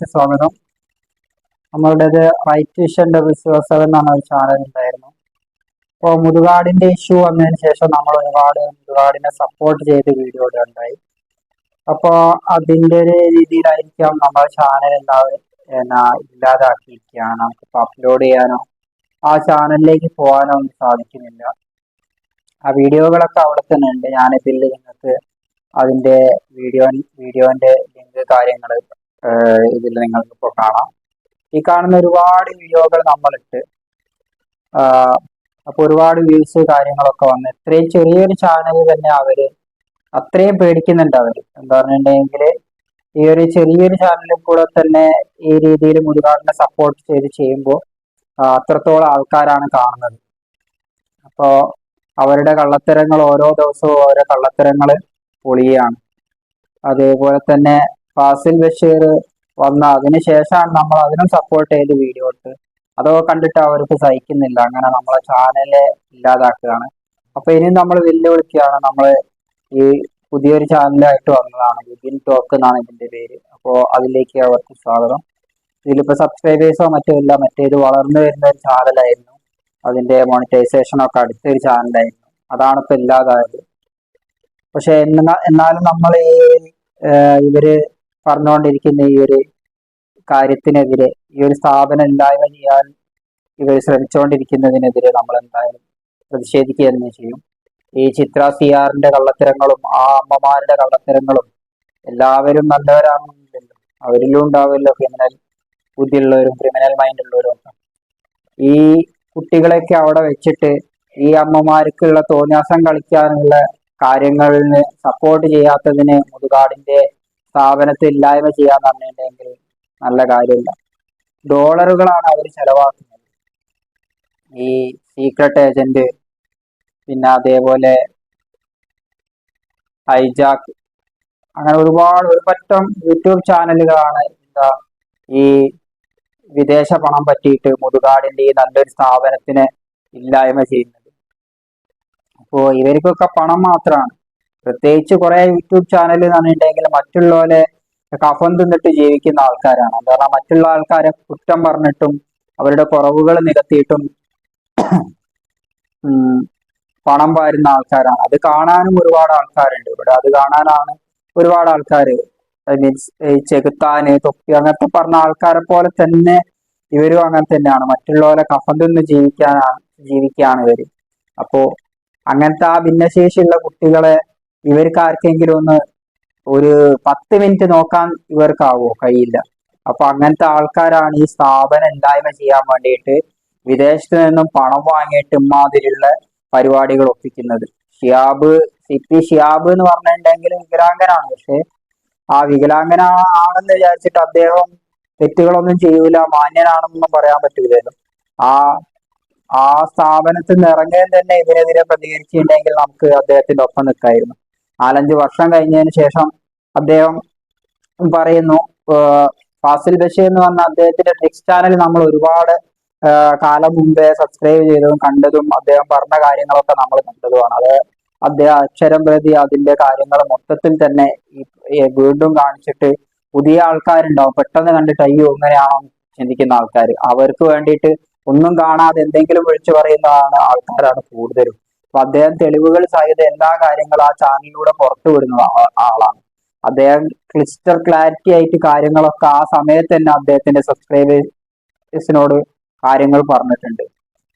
സ്വാഗതം. നമ്മളുടേത് right വിഷന്റെ seven എന്നാണ് ഒരു ചാനൽ ഉണ്ടായിരുന്നു. അപ്പോൾ മുതുകാടിന്റെ ഇഷ്യൂ വന്നതിന് ശേഷം നമ്മൾ ഒരുപാട് മുതുകാടിനെ സപ്പോർട്ട് ചെയ്ത് വീഡിയോ ഉണ്ടായി. അപ്പോൾ അതിന്റെ ഒരു രീതിയിലായിരിക്കാം നമ്മുടെ ചാനൽ എന്നാ ഇല്ലാതാക്കിയിരിക്കുകയാണ്. നമുക്കിപ്പോൾ അപ്ലോഡ് ചെയ്യാനോ ആ ചാനലിലേക്ക് പോകാനോ ഒന്നും സാധിക്കുന്നില്ല. ആ വീഡിയോകളൊക്കെ അവിടെ തന്നെ ഉണ്ട്. ഞാനിതിൽ നിങ്ങൾക്ക് അതിന്റെ വീഡിയോ വീഡിയോന്റെ ലിങ്ക് കാര്യങ്ങൾ ഇതിൽ നിങ്ങൾക്ക് ഇപ്പോൾ കാണാം. ഈ കാണുന്ന ഒരുപാട് വീഡിയോകൾ നമ്മളിട്ട്. അപ്പോൾ ഒരുപാട് വ്യൂസ് കാര്യങ്ങളൊക്കെ വന്ന് ഇത്രയും ചെറിയൊരു ചാനൽ തന്നെ അവർ അത്രയും പേടിക്കുന്നുണ്ട് അവർ. എന്താ പറഞ്ഞിട്ടുണ്ടെങ്കിൽ ഈ ഒരു ചെറിയൊരു ചാനലിൽ കൂടെ തന്നെ ഈ രീതിയിൽ മുരുകാടിനെ സപ്പോർട്ട് ചെയ്ത് ചെയ്യുമ്പോൾ അത്രത്തോളം ആൾക്കാരാണ് കാണുന്നത്. അപ്പോൾ അവരുടെ കള്ളത്തരങ്ങൾ ഓരോ ദിവസവും ഓരോ കള്ളത്തരങ്ങൾ പൊളിയാണ്. അതേപോലെ തന്നെ ഫാസിൽ ബഷീർ വന്ന അതിന് ശേഷമാണ് നമ്മൾ അതിനും സപ്പോർട്ട് ചെയ്ത് വീഡിയോ ഇട്ട് അതൊക്കെ കണ്ടിട്ട് അവർക്ക് സഹിക്കുന്നില്ല. അങ്ങനെ നമ്മളെ ചാനൽ ഇല്ലാതാക്കുകയാണ്. അപ്പൊ ഇനി നമ്മൾ വെല്ലുവിളിക്കുകയാണ്. നമ്മൾ ഈ പുതിയൊരു ചാനലായിട്ട് വന്നതാണ്. വിബിൻ ടോക്ക് എന്നാണ് ഇതിന്റെ പേര്. അപ്പോൾ അതിലേക്ക് അവർക്ക് സ്വാഗതം. ഇതിലിപ്പോ സബ്സ്ക്രൈബേഴ്സോ മറ്റോ ഇല്ല. മറ്റേത് വളർന്നു വരുന്ന ഒരു ചാനലായിരുന്നു അതിന്റെ മോണിറ്റൈസേഷൻ ഒക്കെ അടുത്തൊരു ചാനലായിരുന്നു അതാണ് ഇപ്പൊ ഇല്ലാതായത്. പക്ഷെ എന്നാലും നമ്മൾ ഈ ഇവർ പറഞ്ഞുകൊണ്ടിരിക്കുന്ന ഈ ഒരു കാര്യത്തിനെതിരെ ഈ ഒരു സ്ഥാപനം ഇല്ലായ്മ ചെയ്യാൻ ഇവർ ശ്രമിച്ചുകൊണ്ടിരിക്കുന്നതിനെതിരെ നമ്മൾ എന്തായാലും പ്രതിഷേധിക്കുക തന്നെ ചെയ്യും. ഈ ചിത്ര സിയാറിന്റെ കള്ളത്തരങ്ങളും ആ അമ്മമാരുടെ കള്ളത്തരങ്ങളും എല്ലാവരും നല്ലവരാണെന്നില്ലല്ലോ. അവരിലും ഉണ്ടാവുമല്ലോ ക്രിമിനൽ ബുദ്ധിയുള്ളവരും ക്രിമിനൽ മൈൻഡ് ഉള്ളവരും ഒക്കെ. ഈ കുട്ടികളെയൊക്കെ അവിടെ വെച്ചിട്ട് ഈ അമ്മമാർക്കുള്ള തോന്യാസം കളിക്കാനുള്ള കാര്യങ്ങളിന് സപ്പോർട്ട് ചെയ്യാത്തതിന് മുതുകാടിന്റെ സ്ഥാപനത്തെ ഇല്ലായ്മ ചെയ്യാൻ പറഞ്ഞിട്ടുണ്ടെങ്കിൽ നല്ല കാര്യമില്ല. ഡോളറുകളാണ് അവർ ചെലവാക്കുന്നത്. ഈ സീക്രട്ട് ഏജന്റ് പിന്നെ അതേപോലെ ഹൈജാക്ക് അങ്ങനെ ഒരുപാട് ഒരു പറ്റം യൂട്യൂബ് ചാനലുകളാണ് എന്താ ഈ വിദേശ പണം പറ്റിയിട്ട് മുതുകാടിന്റെ ഈ നല്ലൊരു സ്ഥാപനത്തിന് ഇല്ലായ്മ ചെയ്യുന്നത്. അപ്പോൾ ഇവർക്കൊക്കെ പണം മാത്രമാണ്. പ്രത്യേകിച്ച് കുറെ യൂട്യൂബ് ചാനൽ എന്ന് പറഞ്ഞിട്ടുണ്ടെങ്കിൽ മറ്റുള്ളവരെ കഫൻ തിന്നിട്ട് ജീവിക്കുന്ന ആൾക്കാരാണ്. കാരണം മറ്റുള്ള ആൾക്കാരെ കുറ്റം പറഞ്ഞിട്ടും അവരുടെ കുറവുകൾ നികത്തിയിട്ടും പണം പാരുന്ന ആൾക്കാരാണ്. അത് കാണാനും ഒരുപാട് ആൾക്കാരുണ്ട് ഇവിടെ. അത് കാണാനാണ് ഒരുപാട് ആൾക്കാർ മീൻസ് ചെകുത്താന് തൊപ്പി അങ്ങനത്തെ പറഞ്ഞ ആൾക്കാരെ പോലെ തന്നെ ഇവരും അങ്ങനെ തന്നെയാണ്. മറ്റുള്ളവരെ കഫം തിന്ന് ജീവിക്കാനാണ് ജീവിക്കുകയാണ് ഇവർ. അപ്പോ അങ്ങനത്തെ ആ ഭിന്നശേഷിയുള്ള കുട്ടികളെ ഇവർക്ക് ആർക്കെങ്കിലും ഒന്ന് ഒരു പത്ത് മിനിറ്റ് നോക്കാൻ ഇവർക്കാവോ? കഴിയില്ല. അപ്പൊ അങ്ങനത്തെ ആൾക്കാരാണ് ഈ സ്ഥാപനം ഇല്ലായ്മ ചെയ്യാൻ വേണ്ടിയിട്ട് വിദേശത്ത് നിന്നും പണം വാങ്ങിയിട്ട് ഇമാതിരിയുള്ള പരിപാടികൾ ഒപ്പിക്കുന്നത്. ഷിയാബ് സി പി ഷിയാബ് എന്ന് പറഞ്ഞിട്ടുണ്ടെങ്കിൽ വികലാംഗനാണ്. പക്ഷെ ആ വികലാംഗന ആണെന്ന് വിചാരിച്ചിട്ട് അദ്ദേഹം തെറ്റുകളൊന്നും ചെയ്യൂല മാന്യനാണെന്നൊന്നും പറയാൻ പറ്റൂലല്ലോ. ആ ആ സ്ഥാപനത്തിൽ നിന്ന് ഇറങ്ങാൻ തന്നെ ഇതിനെതിരെ പ്രതികരിച്ചിട്ടുണ്ടെങ്കിൽ നമുക്ക് അദ്ദേഹത്തിന്റെ ഒപ്പം നിൽക്കായിരുന്നു. നാലഞ്ച് വർഷം കഴിഞ്ഞതിന് ശേഷം അദ്ദേഹം പറയുന്നു ഫാസിൽ ബഷീർ എന്ന് പറഞ്ഞ അദ്ദേഹത്തിന്റെ നെക്സ്റ്റ് ചാനൽ നമ്മൾ ഒരുപാട് കാലം മുമ്പേ സബ്സ്ക്രൈബ് ചെയ്തതും കണ്ടതും അദ്ദേഹം പറഞ്ഞ കാര്യങ്ങളൊക്കെ നമ്മൾ കണ്ടതുമാണ്. അത് അദ്ദേഹം അക്ഷരം പ്രതി അതിന്റെ കാര്യങ്ങൾ മൊത്തത്തിൽ തന്നെ വീണ്ടും കാണിച്ചിട്ട് പുതിയ ആൾക്കാരുണ്ടാവും. പെട്ടെന്ന് കണ്ടിട്ട് അയ്യോ ഇങ്ങനെയാണോ ചിന്തിക്കുന്ന ആൾക്കാർ അവർക്ക് വേണ്ടിയിട്ട് ഒന്നും കാണാതെ എന്തെങ്കിലും വിളിച്ചു പറയുന്നതാണ് ആൾക്കാരാണ് കൂടുതലും. അപ്പൊ അദ്ദേഹം തെളിവുകൾ സഹിത എല്ലാ കാര്യങ്ങളും ആ ചാനലിലൂടെ പുറത്തു വിടുന്ന ആളാണ്. അദ്ദേഹം ക്ലിസ്റ്റർ ക്ലാരിറ്റി ആയിട്ട് കാര്യങ്ങളൊക്കെ ആ സമയത്ത് തന്നെ അദ്ദേഹത്തിന്റെ സബ്സ്ക്രൈബേഴ്സിനോട് കാര്യങ്ങൾ പറഞ്ഞിട്ടുണ്ട്.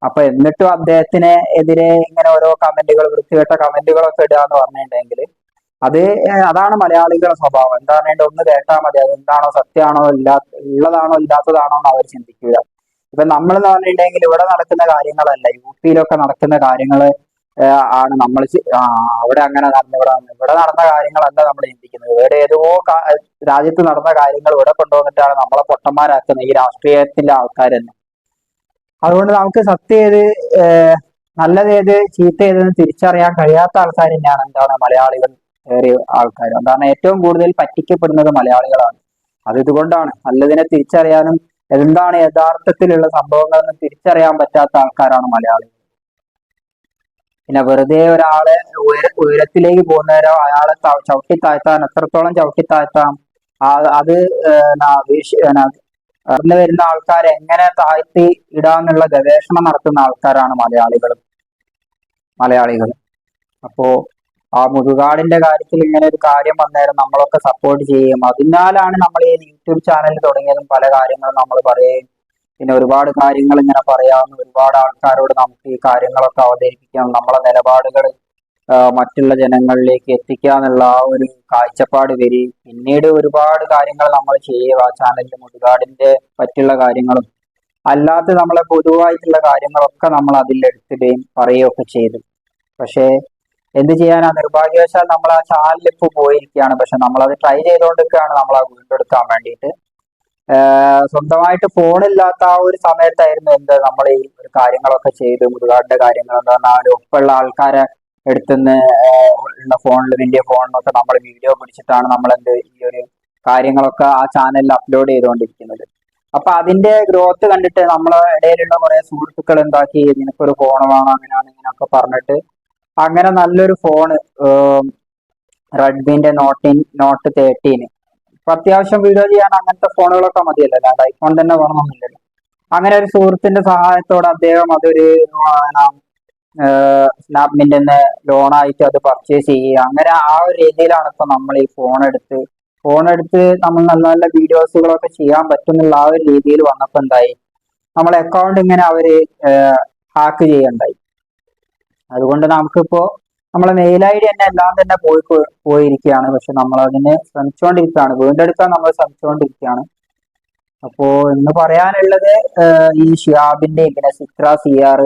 അപ്പൊ എന്നിട്ടും അദ്ദേഹത്തിന് എതിരെ ഇങ്ങനെ ഓരോ കമന്റുകൾ വൃത്തികെട്ട കമന്റുകളൊക്കെ ഇടുക എന്ന് പറഞ്ഞിട്ടുണ്ടെങ്കിൽ അത് അതാണ് മലയാളികളുടെ സ്വഭാവം. എന്താ പറഞ്ഞാൽ ഒന്ന് കേട്ടാൽ മതി. അത് എന്താണോ സത്യമാണോ ഇല്ലാ ഉള്ളതാണോ ഇല്ലാത്തതാണോ എന്ന് അവർ ചിന്തിക്കുക ഇപ്പൊ നമ്മൾ എന്ന് പറഞ്ഞിട്ടുണ്ടെങ്കിൽ ഇവിടെ നടക്കുന്ന കാര്യങ്ങളല്ല. യു പിയിലൊക്കെ നടക്കുന്ന കാര്യങ്ങൾ ആണ് നമ്മൾ അവിടെ അങ്ങനെ നടന്നു ഇവിടെ നടന്നു ഇവിടെ നടന്ന കാര്യങ്ങളല്ല നമ്മൾ ചിന്തിക്കുന്നത്. ഇവിടെ ഏതോ രാജ്യത്ത് നടന്ന കാര്യങ്ങൾ ഇവിടെ കൊണ്ടുവന്നിട്ടാണ് നമ്മളെ പൊട്ടന്മാരാക്കുന്നത് ഈ രാഷ്ട്രീയത്തിന്റെ ആൾക്കാർ തന്നെ അതുകൊണ്ട് നമുക്ക് സത്യം ഏത് നല്ലത് ഏത് ചീത്ത ഏതെന്ന് തിരിച്ചറിയാൻ കഴിയാത്ത ആൾക്കാർ തന്നെയാണ് എന്താണ് മലയാളികൾ ഏറിയ ആൾക്കാർ എന്താണ് ഏറ്റവും കൂടുതൽ പറ്റിക്കപ്പെടുന്നത് മലയാളികളാണ്. അത് ഇതുകൊണ്ടാണ്. നല്ലതിനെ തിരിച്ചറിയാനും എന്താണ് യഥാർത്ഥത്തിലുള്ള സംഭവങ്ങളെന്ന് തിരിച്ചറിയാൻ പറ്റാത്ത ആൾക്കാരാണ് മലയാളികൾ. പിന്നെ വെറുതെ ഒരാളെ ഉയര ഉയരത്തിലേക്ക് പോകുന്നവരോ അയാളെ ചവിട്ടി താഴ്ത്താൻ എത്രത്തോളം ചവിട്ടി താഴ്ത്താം അത് അറിഞ്ഞു വരുന്ന ആൾക്കാരെ എങ്ങനെ താഴ്ത്തി ഇടാന്നുള്ള ഗവേഷണം നടത്തുന്ന ആൾക്കാരാണ് മലയാളികൾ മലയാളികൾ അപ്പോ ആ മുതുകാടിന്റെ കാര്യത്തിൽ ഇങ്ങനെ ഒരു കാര്യം വന്നേരം നമ്മളൊക്കെ സപ്പോർട്ട് ചെയ്യും അതിനാലാണ് നമ്മൾ ഈ യൂട്യൂബ് ചാനൽ തുടങ്ങിയതും പല കാര്യങ്ങളും നമ്മൾ പറയുകയും പിന്നെ ഒരുപാട് കാര്യങ്ങൾ ഇങ്ങനെ പറയാവുന്ന. ഒരുപാട് ആൾക്കാരോട് നമുക്ക് ഈ കാര്യങ്ങളൊക്കെ അവതരിപ്പിക്കാം. നമ്മളെ നിലപാടുകൾ മറ്റുള്ള ജനങ്ങളിലേക്ക് എത്തിക്കുക എന്നുള്ള ആ ഒരു കാഴ്ചപ്പാട് വരി. പിന്നീട് ഒരുപാട് കാര്യങ്ങൾ നമ്മൾ ചെയ്യുക. ചാനലിൽ മുതുകാടിന്റെ പറ്റുള്ള കാര്യങ്ങളും അല്ലാത്ത നമ്മളെ പൊതുവായിട്ടുള്ള കാര്യങ്ങളൊക്കെ നമ്മൾ അതിൽ എടുത്തിടുകയും പറയുകയൊക്കെ ചെയ്തു. പക്ഷേ എന്ത് ചെയ്യാനാ? നിർഭാഗ്യവശാൽ നമ്മൾ ആ ചാനലിൽ ഇപ്പോൾ പോയിരിക്കുകയാണ്. പക്ഷെ നമ്മളത് ട്രൈ ചെയ്തുകൊണ്ടിരിക്കുകയാണ്. നമ്മൾ ആ വീണ്ടെടുക്കാൻ വേണ്ടിയിട്ട്. സ്വന്തമായിട്ട് ഫോണില്ലാത്ത ആ ഒരു സമയത്തായിരുന്നു എന്ത് നമ്മൾ ഈ ഒരു കാര്യങ്ങളൊക്കെ ചെയ്ത് മുതുകാടിന്റെ കാര്യങ്ങൾ എന്ന് പറഞ്ഞാൽ ഒപ്പമുള്ള ആൾക്കാരെ എടുത്തുനിന്ന് ഉള്ള ഫോണിൽ വലിയ ഫോണിലൊക്കെ നമ്മൾ വീഡിയോ പിടിച്ചിട്ടാണ് നമ്മൾ എന്ത് ഈ ഒരു കാര്യങ്ങളൊക്കെ ആ ചാനലിൽ അപ്ലോഡ് ചെയ്തുകൊണ്ടിരിക്കുന്നത് അപ്പൊ അതിന്റെ ഗ്രോത്ത് കണ്ടിട്ട് നമ്മളെ ഇടയിലുള്ള കുറെ സുഹൃത്തുക്കൾ എന്താക്കി നിനക്കൊരു ഫോൺ വേണം അങ്ങനെയാണ് ഇങ്ങനെയൊക്കെ പറഞ്ഞിട്ട് അങ്ങനെ നല്ലൊരു ഫോണ് റെഡ്മിന്റെ നോട്ടിൻ നോട്ട് തേർട്ടീന് അത്യാവശ്യം വീഡിയോ ചെയ്യാൻ അങ്ങനത്തെ ഫോണുകളൊക്കെ മതിയല്ലോ. അല്ലാണ്ട് ഐഫോൺ തന്നെ വേണമെന്നില്ലല്ലോ. അങ്ങനെ ഒരു സുഹൃത്തിന്റെ സഹായത്തോടെ അദ്ദേഹം അതൊരു സ്നാപ്മിന്റെ ലോണായിട്ട് അത് പർച്ചേസ് ചെയ്യുക. അങ്ങനെ ആ ഒരു രീതിയിലാണ് ഇപ്പൊ നമ്മൾ ഈ ഫോൺ എടുത്ത് ഫോൺ എടുത്ത് നമ്മൾ നല്ല നല്ല വീഡിയോസുകളൊക്കെ ചെയ്യാൻ പറ്റുന്നുള്ള ആ ഒരു രീതിയിൽ വന്നപ്പോ എന്തായി? നമ്മളെ അക്കൗണ്ട് ഇങ്ങനെ അവർ ഹാക്ക് ചെയ്യണ്ടായി. അതുകൊണ്ട് നമുക്കിപ്പോ നമ്മളെ മെയിൽ ഐ ഡി തന്നെ എല്ലാം തന്നെ പോയി പോയിരിക്കുകയാണ് പക്ഷെ നമ്മൾ അതിനെ ശ്രമിച്ചുകൊണ്ടിരിക്കുകയാണ് വീണ്ടെടുക്കാൻ നമ്മൾ ശ്രമിച്ചുകൊണ്ടിരിക്കുകയാണ് അപ്പോ ഇന്ന് പറയാനുള്ളത് ഈ ഷിയാബിന്റെ പിന്നെ സിത്ര സിയാർ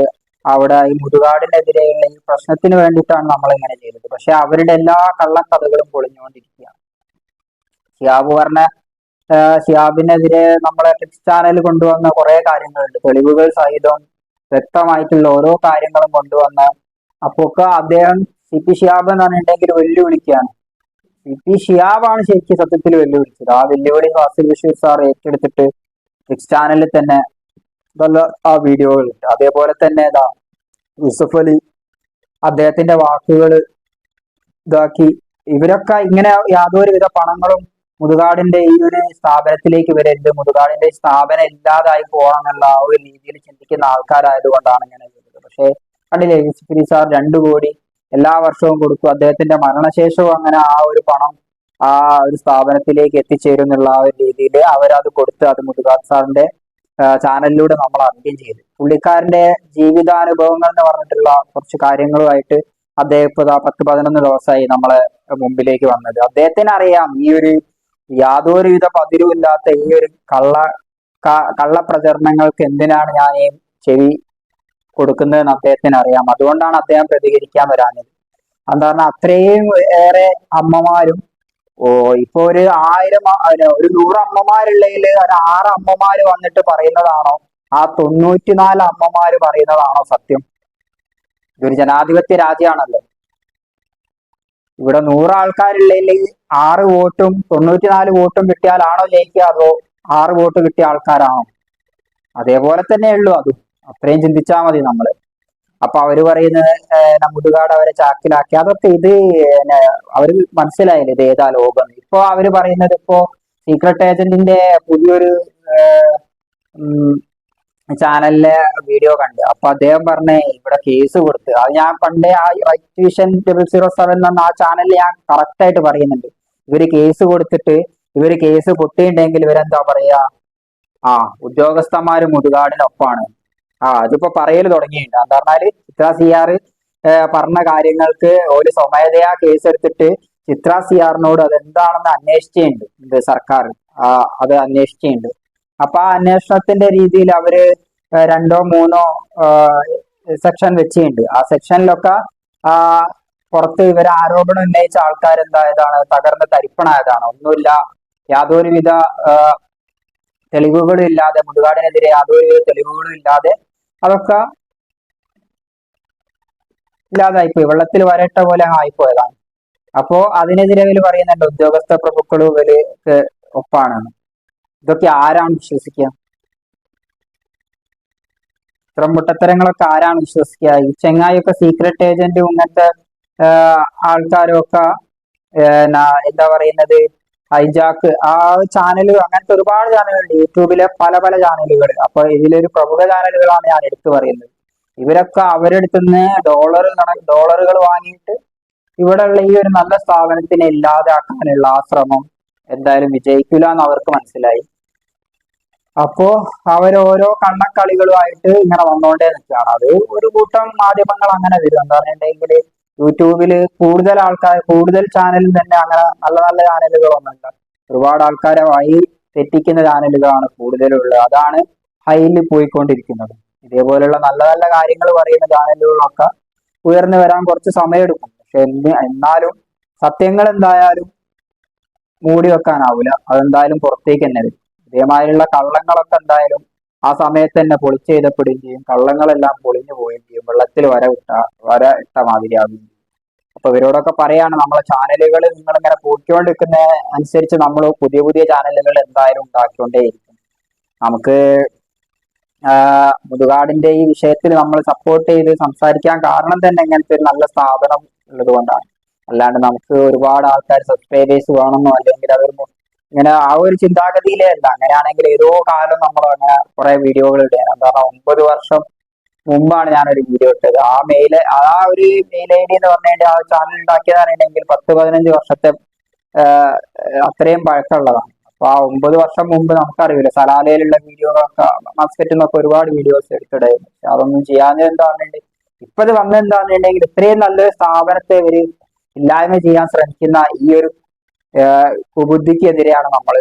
അവിടെ ഈ മുതുകാടിനെതിരെയുള്ള ഈ പ്രശ്നത്തിന് വേണ്ടിയിട്ടാണ് നമ്മൾ ഇങ്ങനെ ചെയ്തത്. പക്ഷെ അവരുടെ എല്ലാ കള്ളക്കഥകളും പൊളിഞ്ഞുകൊണ്ടിരിക്കുകയാണ്. ഷിയാബ് പറഞ്ഞ ഷിയാബിനെതിരെ നമ്മളെ ടെക്സ് ചാനൽ കൊണ്ടുവന്ന കുറെ കാര്യങ്ങളുണ്ട്. തെളിവുകൾ സഹിതം വ്യക്തമായിട്ടുള്ള ഓരോ കാര്യങ്ങളും കൊണ്ടുവന്ന അപ്പൊ ഒക്കെ അദ്ദേഹം സി പി ഷിയാബ് എന്ന് പറഞ്ഞിട്ടുണ്ടെങ്കിൽ വെല്ലുവിളിക്കുകയാണ്. സി പി ഷിയാബാണ് ശരിക്കും സത്യത്തിൽ വെല്ലുവിളിച്ചത്. ആ വെല്ലുവിളി ഫാസിൽ ബഷീർ സാർ ഏറ്റെടുത്തിട്ട് സിക്സ് ചാനലിൽ തന്നെ നല്ല ആ വീഡിയോകളുണ്ട്. അതേപോലെ തന്നെ ഇതാ യൂസഫ് അലി അദ്ദേഹത്തിന്റെ വാക്കുകൾ ഇതാക്കി. ഇവരൊക്കെ ഇങ്ങനെ യാതൊരുവിധ പണങ്ങളും മുതുകാടിന്റെ ഈ ഒരു സ്ഥാപനത്തിലേക്ക് വരരുത് മുതുകാടിന്റെ സ്ഥാപനം ഇല്ലാതായി പോകണം എന്നുള്ള ആ ഒരു രീതിയിൽ ചിന്തിക്കുന്ന ആൾക്കാരായതുകൊണ്ടാണ് ഇങ്ങനെ ചെയ്തത്. പക്ഷേ കണ്ടില്ലേ യൂസഫ് അലി സാർ രണ്ടു കോടി എല്ലാ വർഷവും കൊടുക്കും അദ്ദേഹത്തിന്റെ മരണശേഷവും അങ്ങനെ ആ ഒരു പണം ആ ഒരു സ്ഥാപനത്തിലേക്ക് എത്തിച്ചേരും എന്നുള്ള ആ ഒരു രീതിയിൽ അവരത് കൊടുത്ത് അത് മുതുകാട് സാറിന്റെ ചാനലിലൂടെ നമ്മൾ അറിയുകയും ചെയ്തു. പുള്ളിക്കാരന്റെ ജീവിതാനുഭവങ്ങൾ എന്ന് പറഞ്ഞിട്ടുള്ള കുറച്ച് കാര്യങ്ങളുമായിട്ട് അദ്ദേഹം ഇപ്പോൾ പത്ത് പതിനൊന്ന് ദിവസമായി നമ്മളെ മുമ്പിലേക്ക് വന്നത്. അദ്ദേഹത്തിന് അറിയാം ഈ ഒരു യാതൊരുവിധ പതിരുമില്ലാത്ത ഈ ഒരു കള്ള കള്ളപ്രചരണങ്ങൾക്ക് എന്തിനാണ് ഞാൻ ചെവി കൊടുക്കുന്നതെന്ന് അദ്ദേഹത്തിന് അറിയാം. അതുകൊണ്ടാണ് അദ്ദേഹം പ്രതികരിക്കാൻ വരാഞ്ഞത്. അത് കാരണം അത്രയും ഏറെ അമ്മമാരും ഓ ഇപ്പൊ ഒരു ആയിരം ഒരു നൂറ് അമ്മമാരുള്ളതിൽ ഒരു ആറ് അമ്മമാര് വന്നിട്ട് പറയുന്നതാണോ? ആ തൊണ്ണൂറ്റിനാല് അമ്മമാര് പറയുന്നതാണോ സത്യം? ഇതൊരു ജനാധിപത്യ രാജ്യമാണല്ലോ. ഇവിടെ നൂറ് ആൾക്കാരുള്ളതിൽ ആറ് വോട്ടും തൊണ്ണൂറ്റിനാല് വോട്ടും കിട്ടിയാലാണോ ജയിക്കുക അതോ ആറ് വോട്ട് കിട്ടിയ ആൾക്കാരാണോ? അതേപോലെ തന്നെ ഉള്ളൂ. അതും അത്രയും ചിന്തിച്ചാൽ മതി നമ്മൾ അപ്പൊ അവർ പറയുന്നത് നമ്മുടുകാട് അവരെ ചാക്കിലാക്കി. അതൊക്കെ ഇത് അവർ മനസ്സിലായില്ല ഇത് ഏതാ ലോകം? ഇപ്പൊ അവർ പറയുന്നത് ഇപ്പോ സീക്രട്ട് ഏജന്റിന്റെ പുതിയൊരു ചാനലിലെ വീഡിയോ കണ്ട്. അപ്പൊ അദ്ദേഹം പറഞ്ഞേ ഇവിടെ കേസ് കൊടുത്ത്. അത് ഞാൻ പണ്ടേ ആ വിഷൻ ഡബിൾ സീറോ സെവൻ എന്ന ആ ചാനലിൽ ഞാൻ കറക്റ്റ് ആയിട്ട് പറയുന്നുണ്ട്. ഇവർ കേസ് കൊടുത്തിട്ട് ഇവർ കേസ് പൊട്ടിയിട്ടുണ്ടെങ്കിൽ ഇവരെന്താ പറയാ? ആ ഉദ്യോഗസ്ഥന്മാര് മുതുകാടിനൊപ്പാണ്. ആ അതിപ്പോ പറയൽ തുടങ്ങിയിട്ടുണ്ട്. എന്താ പറഞ്ഞാൽ ചിത്ര സിയാർ പറഞ്ഞ കാര്യങ്ങൾക്ക് ഒരു സ്വമേധയാ കേസ് എടുത്തിട്ട് ചിത്ര സിആറിനോട് അതെന്താണെന്ന് അന്വേഷിച്ചുണ്ട് ഇത് സർക്കാർ. അത് അന്വേഷിച്ചുണ്ട്. അപ്പൊ ആ അന്വേഷണത്തിന്റെ രീതിയിൽ അവർ രണ്ടോ മൂന്നോ സെക്ഷൻ വെച്ചിട്ടുണ്ട് ആ സെക്ഷനിലൊക്കെ ആ പുറത്ത് ഇവർ ആരോപണം ഉന്നയിച്ച ആൾക്കാർ എന്തായതാണ് തകർന്ന് തരിപ്പണായതാണ്. ഒന്നുമില്ല യാതൊരുവിധ തെളിവുകളും ഇല്ലാതെ മുതുകാടിനെതിരെ യാതൊരുവിധ തെളിവുകളും ഇല്ലാതെ അതൊക്കെ ഇല്ലാതായിപ്പോയി. വെള്ളത്തിൽ വരട്ട പോലെ ആയിപ്പോയതാണ്. അപ്പോ അതിനെതിരെ ഇവർ പറയുന്നുണ്ട് ഉദ്യോഗസ്ഥ പ്രഭുക്കളും ഇവർക്ക് ഒപ്പാണെന്ന് ഇതൊക്കെ ആരാണ് വിശ്വസിക്കുക? ഇത്തരം മുട്ടത്തരങ്ങളൊക്കെ ആരാണ് വിശ്വസിക്കുക? ഈ ചെങ്ങായൊക്കെ സീക്രട്ട് ഏജന്റും ഇങ്ങനത്തെ ആൾക്കാരൊക്കെ എന്താ പറയുന്നത്? ഹൈജാക്ക് ആ ചാനൽ അങ്ങനത്തെ ഒരുപാട് ചാനലുകളുണ്ട് യൂട്യൂബിലെ പല പല ചാനലുകൾ അപ്പൊ ഇതിലൊരു പ്രമുഖ ചാനലുകളാണ് ഞാൻ എടുത്തു പറയുന്നത്. ഇവരൊക്കെ അവരെടുത്തുനിന്ന് ഡോളർ ഡോളറുകൾ വാങ്ങിയിട്ട് ഇവിടെയുള്ള ഈ ഒരു നല്ല സ്ഥാപനത്തിനെ ഇല്ലാതാക്കാനുള്ള ആ ശ്രമം എന്തായാലും വിജയിക്കില്ല എന്ന് അവർക്ക് മനസ്സിലായി. അപ്പോ അവരോരോ കണ്ണക്കളികളുമായിട്ട് ഇങ്ങനെ വന്നുകൊണ്ടേ നിൽക്കുകയാണ്. അത് ഒരു കൂട്ടം മാധ്യമങ്ങൾ അങ്ങനെ വരും. എന്താ പറയുണ്ടെങ്കിൽ യൂട്യൂബിൽ കൂടുതൽ ആൾക്കാർ കൂടുതൽ ചാനലിൽ തന്നെ അങ്ങനെ നല്ല നല്ല ചാനലുകളൊന്നുമില്ല ഒരുപാട് ആൾക്കാരെ വഴി തെറ്റിക്കുന്ന ചാനലുകളാണ് കൂടുതലുള്ളത്. അതാണ് ഹൈലി പോയിക്കൊണ്ടിരിക്കുന്നത്. ഇതേപോലെയുള്ള നല്ല നല്ല കാര്യങ്ങൾ പറയുന്ന ചാനലുകളൊക്കെ ഉയർന്നു വരാൻ കുറച്ച് സമയമെടുക്കും. പക്ഷെ എന്നാലും സത്യങ്ങൾ എന്തായാലും മൂടി വെക്കാനാവില്ല അതെന്തായാലും പുറത്തേക്ക് തന്നെ വരും. ഇതേമാതിരിയുള്ള കള്ളങ്ങളൊക്കെ എന്തായാലും ആ സമയത്ത് തന്നെ പൊളിച്ചെയ്തപ്പെടുകയും കള്ളങ്ങളെല്ലാം പൊളിഞ്ഞു പോവുകയും വെള്ളത്തിൽ വര ഇട്ട വര ഇട്ട മാതിരിയാവുകയും അപ്പൊ ഇവരോടൊക്കെ പറയാണ് നമ്മളെ ചാനലുകൾ നിങ്ങൾ ഇങ്ങനെ കൂട്ടിക്കൊണ്ടിരിക്കുന്ന അനുസരിച്ച് നമ്മൾ പുതിയ പുതിയ ചാനലുകൾ എന്തായാലും ഉണ്ടാക്കിക്കൊണ്ടേയിരിക്കും നമുക്ക് മുതുകാടിന്റെ ഈ വിഷയത്തിൽ നമ്മൾ സപ്പോർട്ട് ചെയ്ത് സംസാരിക്കാൻ കാരണം തന്നെ ഇങ്ങനത്തെ ഒരു നല്ല സ്ഥാപനം ഉള്ളത് കൊണ്ടാണ് അല്ലാണ്ട് നമുക്ക് ഒരുപാട് ആൾക്കാർ സബ്സ്ക്രൈബേഴ്സ് വേണമെന്നോ അല്ലെങ്കിൽ അവർ ഇങ്ങനെ ആ ഒരു ചിന്താഗതിയിലേ അല്ല. അങ്ങനെയാണെങ്കിൽ ഏതോ കാലം നമ്മൾ അങ്ങനെ കുറെ വീഡിയോകൾ ഇടുകയാണ്. എന്താണ് ഒമ്പത് വർഷം മുമ്പാണ് ഞാനൊരു വീഡിയോ ഇട്ടത്. ആ മെയിൽ ആ ഒരു മെയിൽ ഐ ഡി എന്ന് പറഞ്ഞാൽ ആ ചാനൽ ഉണ്ടാക്കിയതാണെങ്കിൽ പത്ത് പതിനഞ്ച് വർഷത്തെ അത്രയും പഴക്കമുള്ളതാണ്. അപ്പൊ ആ ഒമ്പത് വർഷം മുമ്പ് നമുക്കറിയില്ല സലാലയിലുള്ള വീഡിയോകളൊക്കെ മസ്കറ്റിൽ നിന്നൊക്കെ ഒരുപാട് വീഡിയോസ് എടുത്തിടായിരുന്നു പക്ഷെ അതൊന്നും ചെയ്യാഞ്ഞത് എന്താണെന്നുണ്ടെങ്കിൽ ഇപ്പൊ ഇത് വന്നത് എന്താണെന്നുണ്ടെങ്കിൽ ഇത്രയും നല്ലൊരു സ്ഥാപനത്തെ ഇവർ ഇല്ലായ്മ ചെയ്യാൻ ശ്രമിക്കുന്ന ഈ ഒരു കുബുദ്ധിക്കെതിരെയാണ് നമ്മൾ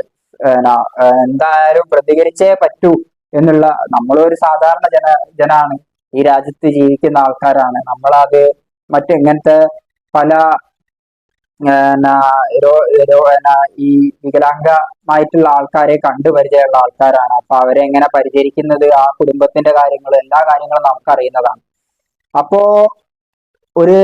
എന്തായാലും പ്രതികരിച്ചേ പറ്റൂ എന്നുള്ള നമ്മളൊരു സാധാരണ ജന ജനാണ്. ഈ രാജ്യത്ത് ജീവിക്കുന്ന ആൾക്കാരാണ്. നമ്മളത് മറ്റെങ്ങനത്തെ പല ഈ വികലാംഗമായിട്ടുള്ള ആൾക്കാരെ കണ്ടു പരിചയമുള്ള ആൾക്കാരാണ്. അപ്പൊ അവരെ എങ്ങനെ പരിചരിക്കുന്നത്? ആ കുടുംബത്തിന്റെ കാര്യങ്ങളും എല്ലാ കാര്യങ്ങളും നമുക്ക് അറിയുന്നതാണ് അപ്പോ ഒരു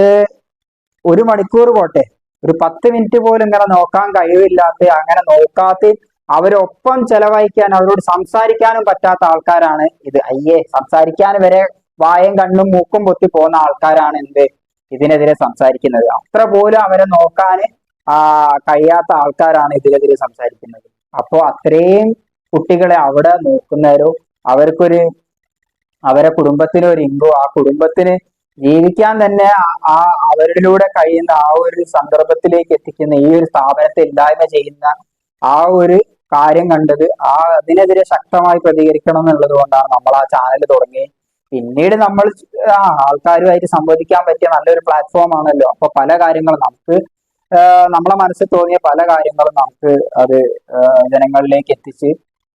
ഒരു മണിക്കൂർ പോട്ടെ. ഒരു പത്ത് മിനിറ്റ് പോലും ഇങ്ങനെ നോക്കാൻ കഴിവില്ലാത്ത അങ്ങനെ നോക്കാത്ത അവരൊപ്പം ചെലവഴിക്കാൻ അവരോട് സംസാരിക്കാനും പറ്റാത്ത ആൾക്കാരാണ് ഇത്. അയ്യേ സംസാരിക്കാൻ വരെ വായും കണ്ണും മൂക്കും പൊത്തി പോകുന്ന ആൾക്കാരാണ് എന്ത് ഇതിനെതിരെ സംസാരിക്കുന്നത്. അത്ര പോലും അവരെ നോക്കാൻ ആ കഴിയാത്ത ആൾക്കാരാണ് ഇതിനെതിരെ സംസാരിക്കുന്നത്. അപ്പോ അത്രയും കുട്ടികളെ അവിടെ നോക്കുന്നവരോ അവർക്കൊരു അവരെ കുടുംബത്തിന് ഒരു ഇമ്പോ ആ കുടുംബത്തിന് ജീവിക്കാൻ തന്നെ ആ- അവരിലൂടെ കഴിയുന്ന ആ ഒരു സന്ദർഭത്തിലേക്ക് എത്തിക്കുന്ന ഈ ഒരു സ്ഥാപനത്തെ ഇല്ലായ്മ ചെയ്യുന്ന ആ ഒരു കാര്യം കണ്ടത് ആ അതിനെതിരെ ശക്തമായി പ്രതികരിക്കണം എന്നുള്ളത് കൊണ്ടാണ് നമ്മൾ ആ ചാനൽ തുടങ്ങി പിന്നീട് നമ്മൾ ആൾക്കാരുമായിട്ട് സംവദിക്കാൻ പറ്റിയ നല്ലൊരു പ്ലാറ്റ്ഫോം ആണല്ലോ. അപ്പൊ പല കാര്യങ്ങളും നമുക്ക് നമ്മളെ മനസ്സിൽ തോന്നിയ പല കാര്യങ്ങളും നമുക്ക് അത് ജനങ്ങളിലേക്ക് എത്തിച്ച്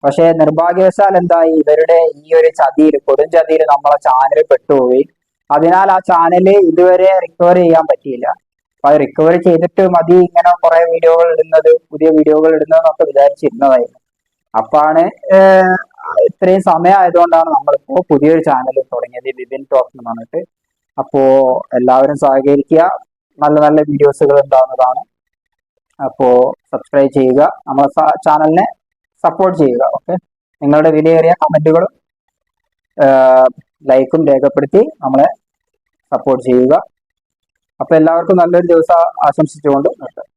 പക്ഷെ നിർഭാഗ്യവശാൽ എന്തായി? ഇവരുടെ ഈ ഒരു ചതിയിൽ കൊടും ചതിയിൽ നമ്മളെ ചാനൽ പെട്ടുപോയി. അതിനാൽ ആ ചാനൽ ഇതുവരെ റിക്കവർ ചെയ്യാൻ പറ്റിയില്ല. അപ്പൊ അത് റിക്കവർ ചെയ്തിട്ട് മതി ഇങ്ങനെ കുറെ വീഡിയോകൾ ഇടുന്നത് പുതിയ വീഡിയോകൾ ഇടുന്നതെന്നൊക്കെ വിചാരിച്ചിരുന്നതായിരുന്നു. അപ്പാണ് ഇത്രയും സമയം ആയതുകൊണ്ടാണ് നമ്മളിപ്പോ പുതിയൊരു ചാനൽ തുടങ്ങിയത് ബിബിൻ ടോക്ക് എന്ന് പറഞ്ഞിട്ട്. അപ്പോ എല്ലാവരും സഹകരിക്കുക നല്ല നല്ല വീഡിയോസുകൾ ഉണ്ടാവുന്നതാണ്. അപ്പോ സബ്സ്ക്രൈബ് ചെയ്യുക നമ്മളെ ചാനലിനെ സപ്പോർട്ട് ചെയ്യുക ഓക്കെ നിങ്ങളുടെ വിലയേറിയ കമന്റുകളും ലൈക്കും രേഖപ്പെടുത്തി നമ്മളെ സപ്പോർട്ട് ചെയ്യുക. അപ്പൊ എല്ലാവർക്കും നല്ലൊരു ദിവസം ആശംസിച്ചുകൊണ്ട് നിർത്താം